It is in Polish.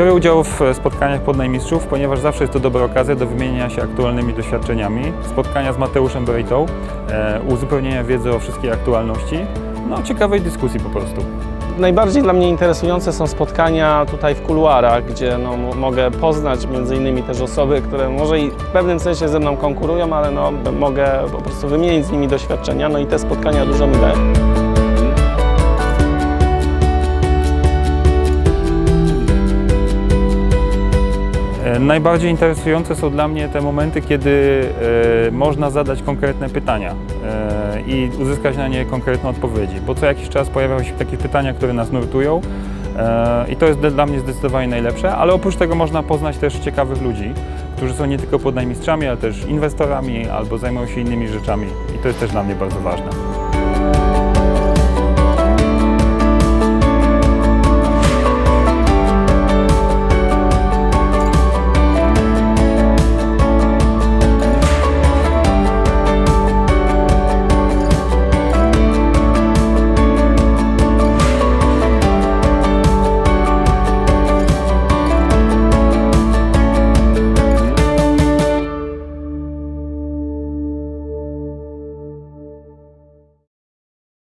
udział w spotkaniach podnajmistrzów, ponieważ zawsze jest to dobra okazja do wymienienia się aktualnymi doświadczeniami. Spotkania z Mateuszem Berytą, e, uzupełnienia wiedzy o wszystkie aktualności, no ciekawej dyskusji po prostu. Najbardziej dla mnie interesujące są spotkania tutaj w kuluarach, gdzie no, mogę poznać między innymi też osoby, które może i w pewnym sensie ze mną konkurują, ale no, mogę po prostu wymienić z nimi doświadczenia, no i te spotkania dużo mi dają. Najbardziej interesujące są dla mnie te momenty, kiedy e, można zadać konkretne pytania e, i uzyskać na nie konkretne odpowiedzi, bo co jakiś czas pojawiają się takie pytania, które nas nurtują e, i to jest dla mnie zdecydowanie najlepsze, ale oprócz tego można poznać też ciekawych ludzi, którzy są nie tylko podnajmistrzami, ale też inwestorami albo zajmują się innymi rzeczami i to jest też dla mnie bardzo ważne.